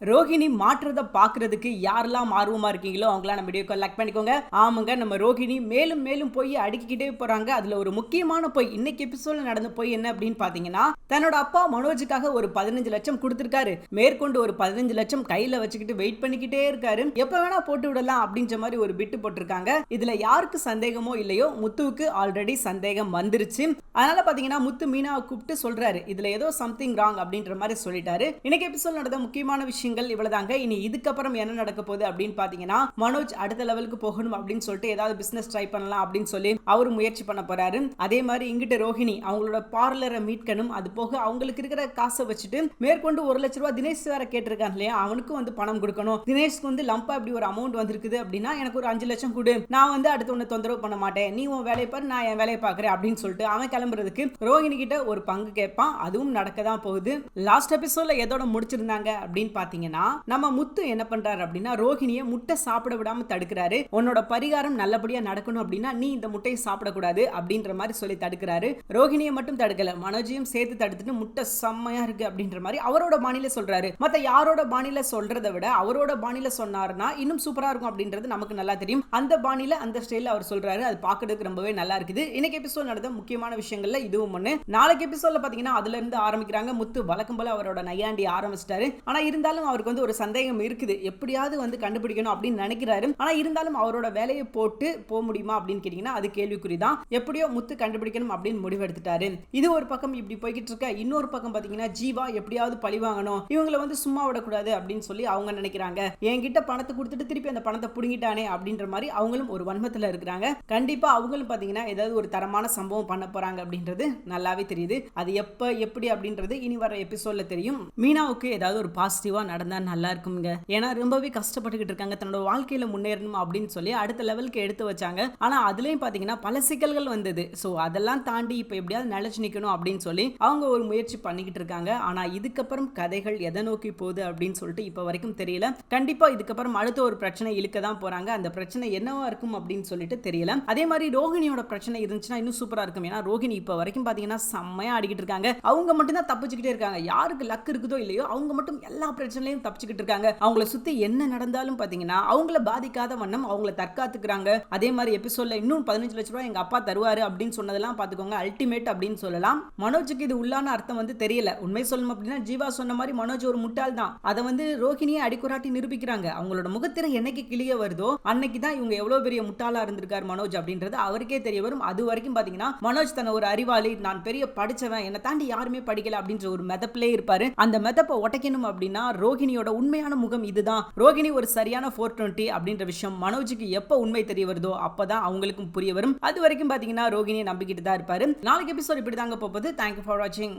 ரோஹிணி மாற்றத்தை பார்க்கறதுக்கு யாரெல்லாம் ஆர்வமா இருக்கீங்களோ அவங்களாம் நம்ம வீடியோக்கு லைக் பண்ணிக்கோங்க. ஆமாங்க நம்ம ரோஹிணி மேலும் மேலும் போய் அடுக்கிக்கிட்டே போறாங்க. அதுல ஒரு முக்கியமான போய் இன்னைக்கு எபிசோட்ல நடந்த போய் என்ன அப்படின்னு பாத்தீங்கன்னா தன்னோட அப்பா மனோஜுக்காக ஒரு பதினஞ்சு லட்சம் கொடுத்திருக்காரு. மேற்கொண்டு ஒரு பதினஞ்சு லட்சம் கையில வச்சுக்கிட்டு வெயிட் பண்ணிக்கிட்டே இருக்காரு. எப்ப வேணா போட்டு விடலாம் அப்படின்ற மாதிரி ஒரு பிட்டு போட்டிருக்காங்க. இதுல யாருக்கு சந்தேகமோ இல்லையோ முத்துவுக்கு ஆல்ரெடி சந்தேகம் வந்துருச்சு. அதனால பாத்தீங்கன்னா முத்து மீனாவை கூப்பிட்டு சொல்றாரு. இதுல ஏதோ சம்திங் ராங் அப்படின்ற மாதிரி சொல்லிட்டாரு. இன்னைக்கு எபிசோட் நடந்த முக்கியமான விஷயம் விஷயங்கள் இவ்வளவுதாங்க. இனி இதுக்கப்புறம் என்ன நடக்க போகுது அப்படின்னு பாத்தீங்கன்னா மனோஜ் அடுத்த லெவலுக்கு போகணும் அப்படின்னு சொல்லிட்டு ஏதாவது பிசினஸ் ட்ரை பண்ணலாம் அப்படின்னு சொல்லி அவர் முயற்சி பண்ண போறாரு. அதே மாதிரி இங்கிட்ட ரோஹிணி அவங்களோட பார்லரை மீட்கணும் அது போக அவங்களுக்கு இருக்கிற காசை வச்சுட்டு மேற்கொண்டு ஒரு லட்ச ரூபாய் தினேஷ் வேற கேட்டிருக்காங்க இல்லையா? அவனுக்கும் வந்து பணம் கொடுக்கணும். தினேஷ்க்கு வந்து லம்பா இப்படி ஒரு அமௌண்ட் வந்திருக்குது அப்படின்னா எனக்கு ஒரு அஞ்சு லட்சம் கொடு. நான் வந்து அடுத்து உன்னை தொந்தரவு பண்ண மாட்டேன். நீ உன் வேலையை பாரு நான் என் வேலையை பார்க்கறேன் அப்படின்னு சொல்லிட்டு அவன் கிளம்புறதுக்கு ரோஹிணி கிட்ட ஒரு பங்கு கேட்பான். அதுவும் நடக்க தான் போகுது லாஸ்ட் எபிசோட்ல எதோட முடிச்சிருந்தாங்க அப்படின்னு பாத்தீங்கன்னா நம்ம முத்து என்ன பண்றாரு அப்படின்னா ரோஹிணியை முட்டை சாப்பிட விடாம தடுக்கிறாரு. உன்னோட பரிகாரம் நல்லபடியா நடக்கணும் அப்படின்னா நீ இந்த முட்டையை சாப்பிடக்கூடாது அப்படின்ற மாதிரி சொல்லி தடுக்கிறாரு. ரோஹிணியை மட்டும் தடுக்கல மனோஜையும் சேர்த்து தடுத்துட்டு முட்டை செம்மையா இருக்கு அப்படின்ற மாதிரி அவரோட பாணியில சொல்றாரு. மத்த யாரோட பாணியில சொல்றதை விட அவரோட பாணியில சொன்னாருன்னா இன்னும் சூப்பரா இருக்கும் அப்படின்றது நமக்கு நல்லா தெரியும். அந்த பாணியில அந்த ஸ்டைல அவர் சொல்றாரு. அது பாக்குறதுக்கு ரொம்பவே நல்லா இருக்குது. இன்னைக்கு எபிசோட் நடந்த முக்கியமான விஷயங்கள்ல இதுவும் ஒண்ணு. நாளைக்கு எபிசோட்ல பாத்தீங்கன்னா அதுல இருந்து ஆரம்பிக்கிறாங்க முத்து. வழக்கம் போல அவரோட நையாண்டி ஆரம்பிச்சிட்டாரு. ஆனா இருந்தாலும் அவருக்கு வந்து ஒரு சந்தேகம் இருக்குது. எப்படியாவது வந்து கண்டுபிடிக்கணும் அப்படின்னு நினைக்கிறாரு. ஆனா இருந்தாலும் அவரோட வேலையை போட்டு போக முடியுமா அப்படின்னு கேட்டீங்கன்னா அது கேள்விக்குறி தான். எப்படியோ முத்து கண்டுபிடிக்கணும் அப்படின்னு முடிவெடுத்துட்டாரு. இது ஒரு பக்கம் இப்படி போய்கிட்டு இருக்க. இன்னொரு பக்கம் பாத்தீங்கன்னா ஜீவா எப்படியாவது பழி வாங்கணும். இவங்களை வந்து சும்மா விடக்கூடாது அப்படின்னு சொல்லி அவங்க நினைக்கிறாங்க. என்கிட்ட பணத்தை கொடுத்துட்டு திருப்பி அந்த பணத்தை புடுங்கிட்டானே அப்படின்ற மாதிரி அவங்களும் ஒரு வன்மத்துல இருக்கிறாங்க. கண்டிப்பா அவங்களும் பாத்தீங்கன்னா ஏதாவது ஒரு தரமான சம்பவம் பண்ண போறாங்க அப்படின்றது நல்லாவே தெரியுது. அது எப்ப எப்படி அப்படின்றது இனி வர எபிசோட்ல தெரியும். மீனாவுக்கு ஏதாவது ஒரு பாசிட்டிவா நடந்தா நல்லா இருக்குங்க ஏன்னா ரொம்பவே கஷ்டப்பட்டுக்கிட்டு இருக்காங்க. தன்னோட வாழ்க்கையில முன்னேறணும் அப்படின்னு சொல்லி அடுத்த லெவலுக்கு எடுத்து வச்சாங்க. ஆனா அதுலயும் பாத்தீங்கன்னா பல சிக்கல்கள் வந்தது. ஸோ அதெல்லாம் தாண்டி இப்ப எப்படியாவது நிலைச்சு நிக்கணும் அப்படின்னு சொல்லி அவங்க ஒரு முயற்சி பண்ணிக்கிட்டு இருக்காங்க. ஆனா இதுக்கப்புறம் கதைகள் எதை நோக்கி போகுது அப்படின்னு சொல்லிட்டு இப்போ வரைக்கும் தெரியல. கண்டிப்பா இதுக்கப்புறம் அடுத்த ஒரு பிரச்சனை இழுக்க தான் போறாங்க. அந்த பிரச்சனை என்னவா இருக்கும் அப்படின்னு சொல்லிட்டு தெரியல. அதே மாதிரி ரோஹிணியோட பிரச்சனை இருந்துச்சுன்னா இன்னும் சூப்பரா இருக்கும். ஏன்னா ரோஹிணி இப்போ வரைக்கும் பாத்தீங்கன்னா செம்மையா ஆடிக்கிட்டு இருக்காங்க. அவங்க மட்டும் தான் தப்பிச்சுக்கிட்டே இருக்காங்க. யாருக்கு லக் இருக்குதோ இல்லையோ அவங்க மட்டும் எல்லா பிரச்சனையும் தப்பிச்சுக்கிட்டு இருக்காங்க. அவங்கள சுத்தி என்ன நடந்தாலும் பாத்தீங்கன்னா அவங்கள பாதிக்காத வண்ணம் அவங்கள தற்காத்துக்கிறாங்க. அதே மாதிரி எபிசோட்ல இன்னும் பதினஞ்சு லட்ச ரூபாய் எங்க அப்பா தருவாரு அப்படின்னு சொன்னதெல்லாம் பாத்துக்கோங்க. அல்டிமேட் அப்படின்னு சொல்லலாம். மனோஜுக்கு இது உள்ளான அர்த்தம் வந்து தெரியல. உண்மை சொல்லணும் அப்படின்னா ஜீவா சொன்ன மாதிரி மனோஜ் ஒரு முட்டாள் தான். அதை வந்து ரோஹிணியை அடிக்குறாட்டி நிரூபிக்கிறாங்க. அவங்களோட முகத்திரை என்னைக்கு கிளிய வருதோ அன்னைக்கு தான் இவங்க எவ்வளவு பெரிய முட்டாளா இருந்திருக்கார் மனோஜ் அப்படின்றது அவருக்கே தெரிய வரும். அது வரைக்கும் பாத்தீங்கன்னா மனோஜ் தன்னை ஒரு அறிவாளி நான் பெரிய படிச்சவன் என்னை தாண்டி யாருமே படிக்கல அப்படின்ற ஒரு மெதப்பிலே இருப்பாரு. அந்த மெதப்பை உடைக்கணும் அப்படின்னா ரோகிணியோட உண்மையான முகம் இதுதான். ரோகிணி ஒரு சரியான ஃபோர் டுவெண்ட்டி அப்படின்ற விஷயம் மனோஜுக்கு எப்ப உண்மை தெரிய வருதோ அப்பதான் அவங்களுக்கும் புரிய வரும். அது வரைக்கும் பாத்தீங்கன்னா ரோகிணியை நம்பிக்கிட்டு தான் இருப்பாரு. நாளைக்கு எபிசோட் இப்படி தாங்க போகுது. தேங்க்யூ ஃபார் வாட்சிங்